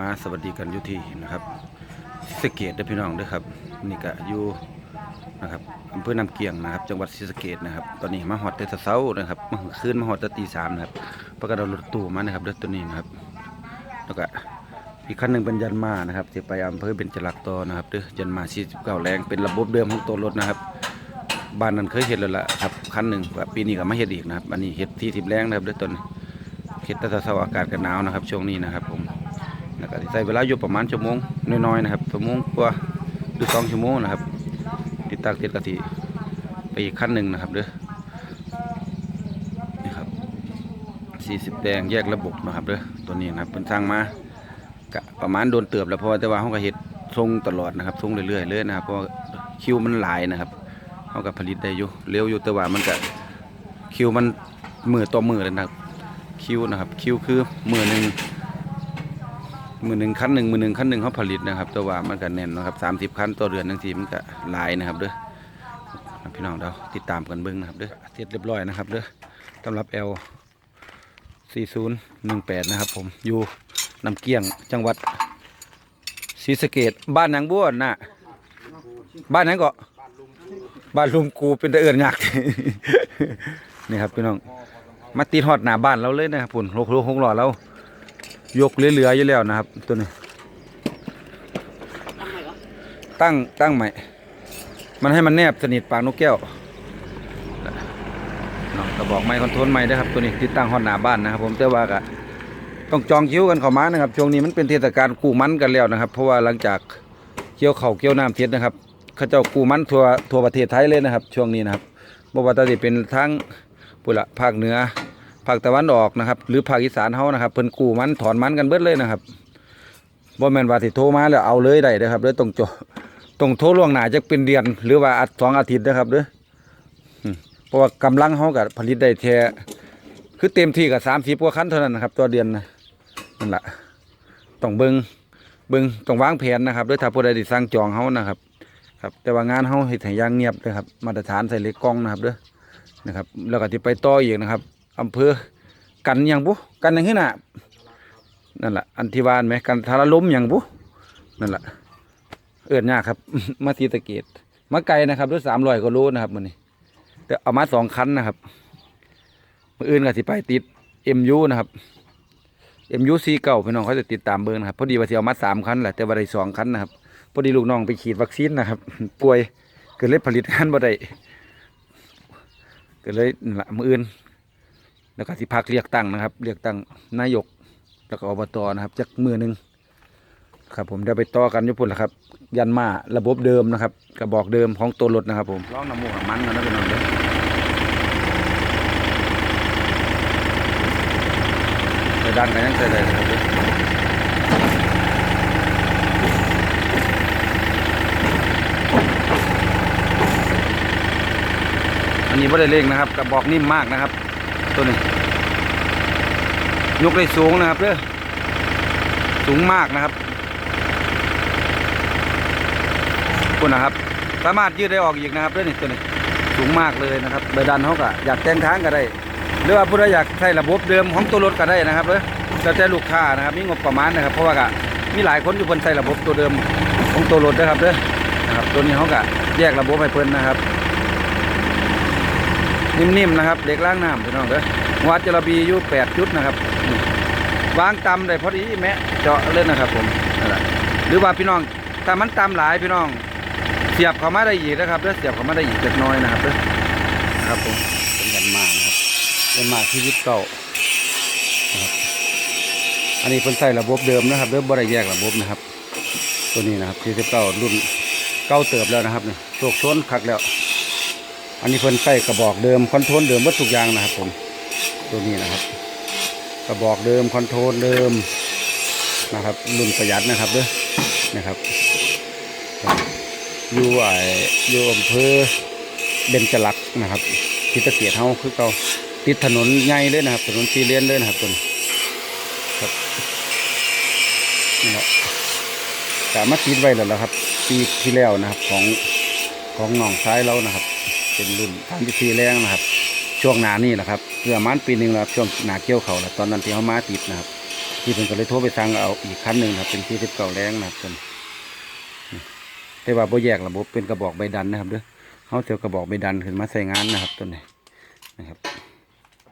มาสวัสดีกันอยู่ที่นะครับสเกดเด้อพี่น้องเด้อครับนี่ก็อยู่นะครับอำเภอนำเกียงนะครับ จังหวัดศรีสะเกดนะครับ ตอนนี้มาฮอดแต่เช้านะครับมาคืนมาฮอดแต่ตีสามนะครับประกาศเอารถตู้มานะครับเด้อตัวนี้นะครับแล้วก็อีกคันหนึ่งเป็นยันมานะครับจะไปอำเภอเบญจลักษ์ต่อนะครับเด้อยันมา49แรงเป็นระบบเดิมของตัวรถนะครับบ้านนั้นเคยเห็นแล้วล่ะครับคันหนึ่งปีนี้ก็มาเฮ็ดอีกนะครับอันนี้เฮ็ดที่ทิบแรงนะครับเด้อตัวนี้เฮ็ดแต่เช้าอากาศก็หนาวนะครับ ช่วงนี้นะครับผม แล้วก็ใช้เวลาอยู่ประมาณชั่วโมงน้อยๆนะครับชั่วโมงกว่าหรือสองชั่วโมงนะครับ ติดตั้งติดกะทิไปอีกขั้นหนึ่งนะครับเด้อนี่ครับสี่สิบแดงแยกระบบนะครับเด้อตัวนี้นะครับเป็นสร้างมากะประมาณโดนเติบแล้วเพราะว่าแต่ว่าเขาก็เฮ็ดทรงตลอดนะครับทรงเรื่อยๆเลยนะครับเพราะคิวมันหลายนะครับเขาก็ผลิตได้อยู่เร็วอยู่แต่ว่ามันก็คิวมันมือต่อมือเลยนะครับคิวนะครับคิวคือมือหนึ่ง มือหนึ่งคันหนึ่งมือหนึ่งคันหนึ่งเขาผลิตนะครับ แต่ว่ามันก็แน่นนะครับสามสิบคันต่อเดือนทั้งทีมันก็หลายนะครับเด้อพี่น้องเราติดตามกันเบิ้งนะครับเด้อเสร็จเรียบร้อยนะครับเด้อสำหรับ L 4018 นะครับผมอยู่นำเกี้ยงจังหวัดศรีสะเกดบ้านนางบ้วนน่ะ บ้านนั้นก็บ้านลุงกูเป็นตะเอิญยากนี่ครับพี่น้อง มาตีทอดหน้าบ้านเราเลยนะครับพุ่นหกหกหล่อเรา ยกเหลือๆอยู่แล้วนะครับ ตัวนี้ ตั้งตั้งใหม่ มันให้มันแนบสนิทปากนกแก้วนาะกระบอกไม้คอนโทรลไม้ด้ครับตัวนี้ติดตั้งห้องหน้าบ้านนะครับ ผมแต่ว่ากะต้องจองคิวกันเข้ามานะครับช่วงนี้มันเป็นเทศกาลกู้มันกันแล้วนะครับ เพราะว่าหลังจากเกี่ยวเข่าเกี่ยวน้ำเทียดนะครับเขาเจ้ากู้มันทั่วทั่วประเทศไทยเลยนะครับ ช่วงนี้นะครับบ่ว่าจะเป็นทั้งปุระภาคเหนือ ภาคตะวันออกนะครับ หรือภาคอีสานเฮานะครับเพิ่นกู้มันถอนมันกันเบิดเลยนะครับบ่แม่นว่าสิโทรมาแล้วเอาเลยได้เด้อครับเด้อต้องจต้องโทรล่วงหน้าจักเป็นเดือนหรือว่าอัดสองอาทิตย์นะครับเด้อเพราะว่ากำลังเฮาก็ผลิตได้แค่คือเต็มที่ก็30กว่าคันเท่านั้นนะครับต่อเดือนนะนั่นละต้องเบิงเบิงต้องวางแผนนะครับด้อถ้าผู้ใดสิสั่งจองเฮานะครับ ครับ แต่ว่างานเฮาเฮ็ดให้อย่างเงียบเด้อครับมาตรฐานใส่เล็กกล้องนะครับเด้อนะครับ แล้วก็สิไปต่ออีกนะครับ อำเภอกันยังบุกันยังขึ้นน่ะนั่นแหละอันที่วานไหมกันทาราล้มยังบุนั่นแหละเอิญยากครับ มาทีตะเกียมาไกลนะครับด้วยสามร้อยกว่าโลนะครับมันนี่แต่เอามาสองคันนะครับมืออื่นก็สิไปติดเอ็มยูนะครับเอ็มยูซีเก่าพี่น้องเขาจะติดตามเบอร์นะครับ พอดีว่าสิเอามาสามคันแหละแต่ว่าได้สองคันนะครับ พอดีลูกน้องไปฉีดวัคซีนนะครับ ป่วยเก็เลยผลิตงานบ่ได้ก็เลยนั่นละมืออื่น แล้วก็ที่พักเรียกตั้งนะครับ เรียกตั้งนายกแล้วก็อบตนะครับจักมือหนึ่งครับผมเดี๋ยวไปต่อกันญี่ปุ่นละครับ ยันมาระบบเดิมนะครับกระบอกเดิมของตัวรถนะครับผมร้องน้ำมูกน้ำมันกันนะพี่น้องเด้อไปดันกันยังใส่เลยนะครับอันนี้ไม่ได้เร่งนะครับกระบอกนิ่มมากนะครับ ตัวนี้ ยกได้สูงนะครับเด้อสูงมากนะครับคุณนะครับ สามารถยืดได้ออกอีกนะครับเด้อนี่ตัวนี้ สูงมากเลยนะครับใบดันเขาก็อยากแต่งทางก็ได้ หรือว่าผู้ใดอยากใช้ระบบเดิมของตัวรถก็ได้นะครับเด้อแล้วแต่ลูกค้านะครับมีงบประมาณนะครับ เพราะว่าก็มีหลายคนอยู่บนใช้ระบบตัวเดิมของตัวรถนะครับเด้อนะครับ ตัวนี้เขาก็แยกระบบให้เพิ่นนะครับ นิ่มๆนะครับ เด็กล้างน้ำพี่น้องเด้อวัดจระบีอยู่แปดจุดนะครับวางตำได้พอดีแมะเจาะเล่นนะครับผมหรือว่าพี่น้องถ้ามันตำหลายพี่น้อง เสียบเข้ามาได้อีกนะครับเด้อเสียบเข้ามาได้อีกเล็กน้อยนะครับเด้อครับผมเป็นยันมานะครับยันมาชีวิตเก่าครับอันนี้เพิ่นใส่ระบบเดิมนะครับเด้อบ่ได้แยกระบบนะครับ ตัวนี้นะครับที่สิบเก้ารุ่นเก้าเติบแล้วนะครับนี่โชคชนคักแล้ว อันนี้เพิ่นใส่กระบอกเดิมคอนโทรลเดิมวัตถุกอย่างนะครับผมตัวนี้นะครับ กระบอกเดิมคอนโทรลเดิมนะครับรุ่นประหยัดนะครับเด้อนะครับอยู่ไออยู่อำเภอเบญจลักษ์นะครับทิศเกียรเฮาคือเก่าติดถนนใหญ่เลยนะครับ ถนนสี่เลนเลยนะครับตัวนี้ครับนี่แหละแต่มาติดไว้แล้วล่ะครับ ปีที่แล้วนะครับของของหนองซ้ายเรานะครับ เป็นรุ่นทำพิธีแรงนะครับ ช่วงหนานี่แหละครับเพื่อมันปีหนึ่งแล้วครับช่วงหนาเกี่ยวเขาแล้วตอนนั้นที่เขามาติดนะครับ ที่เพิ่นก็เลยโทรไปสั่งเอาอีกคันหนึ่งครับ เป็น49แรงนะครับเพิ่นแต่ว่าโบแยกระบบเป็นกระบอกใบดันนะครับเด้อเฮาเสียกระบอกใบดันขึ้นมาใส่งานนะครับตัวนี้นะครับ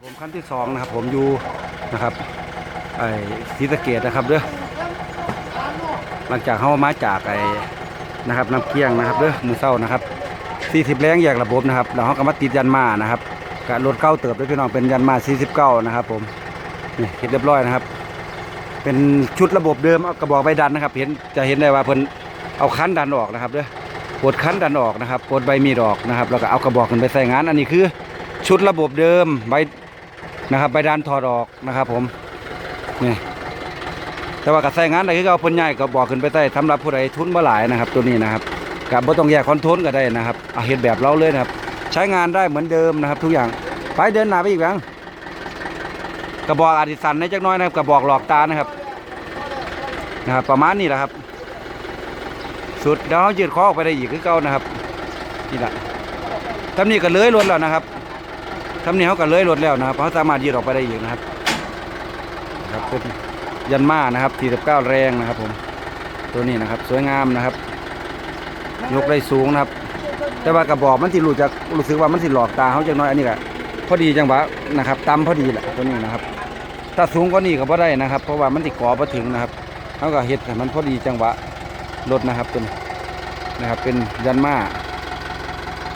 ผมคันที่สองนะครับ ผมอยู่นะครับไอ้ศรีสะเกดนะครับเด้อหลังจากเฮามาจากไอ้นะครับน้ำเกี้ยงนะครับเด้อมือเศร้านะครับ 40แรงแยกระบบนะครับแล้วเขาก็มาติดยันมานะครับกะรถเก้าเติบด้วยพี่น้องเป็นยันมา49นะครับ ผมนี่เห็นเรียบร้อยนะครับ เป็นชุดระบบเดิมเอากระบอกใบดันนะครับ เห็นจะเห็นได้ว่าเพิ่นเอาคันดันออกนะครับเด้อปลดคันดันออกนะครับปลดใบมีดออกนะครับ แล้วก็เอากระบอกขึ้นไปใส่งาน อันนี้คือชุดระบบเดิมใบนะครับใบดันถอดออกนะครับ ผมนี่แต่ว่ากับใส่งานอะไรคือเอาเพิ่นใหญ่กระบอกขึ้นไปใส่สำหรับผู้ใดทุนบ่หลายนะครับ ตัวนี้นะครับ กับบ่ต้องแยกคอนโทรลก็ได้นะครับเอาเห็นแบบเราเลยนะครับ ใช้งานได้เหมือนเดิมนะครับ ทุกอย่างไปเดินหน้าไปอีกแบงกระบอกอาดิสันในจักน้อยนะครับกระบอกหลอกตานะครับนะครับ ประมาณนี้แหละครับ สุดเดี๋ยวเขายืดคอออกไปได้อีกคือเก่านะครับนี่แหละทำนี่ก็เลื้อยรถแล้วนะครับทำนี่เขาก็เลื้อยรถแล้วนะครับเขาสามารถยืดออกไปได้อีกนะครับนะครับเป็นยันมานะครับ49แรงนะครับผมตัวนี้นะครับ สวยงามนะครับ ยกได้สูงนะครับ แต่ว่ากระบอกมันสิรู้จักรู้สึกว่ามันสิหลอกตาเขาจังน้อยอันนี้ก็พอดีจังหวะนะครับต่ำพอดีแหละตัวนี้นะครับ ถ้าสูงกว่านี้ก็บ่ได้นะครับ เพราะว่ามันสิกอบ่ถึงนะครับเขาก็เฮ็ดให้มันพอดีจังหวะรถนะครับตัวนี้นะครับ เป็นยันมา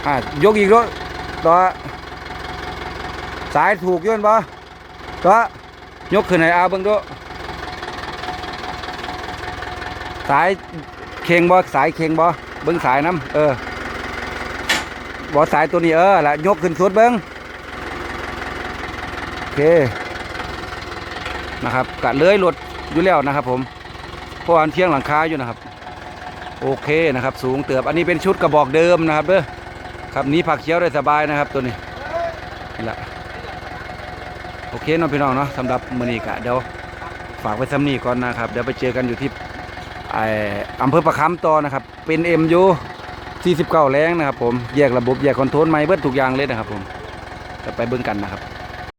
อ่ายกอีกรถตัวสายถูกย้อนบ่ตัวยกขึ้นให้เอาเบิ่งดูสายเข่งบ่สายเข่งบ่ เบิ่งสายน้ำเออบ่อสายตัวนี้เออละยกขึ้นสุดเบิ่งโอเคนะครับกะเลื้อยรถอยู่แล้วนะครับผมเพราะว่าอันเที่ยงหลังคาอยู่นะครับ โอเคนะครับ สูงเติบอันนี้เป็นชุดกระบอกเดิมนะครับเด้อครับนี้ผักเขียวได้สบายนะครับตัวนี้นี่แหละโอเคน้องพี่น้องเนาะสำหรับมือนี้กะเดี๋ยวฝากไว้ซ้ำนี้ก่อนนะครับ เดี๋ยวไปเจอกันอยู่ที่ ไออำเภอประคำต่อนะครับ เป็นเอ็มยู49 แรงนะครับผม แยกระบบ แยกคอนโทรลไม่เบิดทุกอย่างเลยนะครับผมจะไปเบิ่งกันนะครับ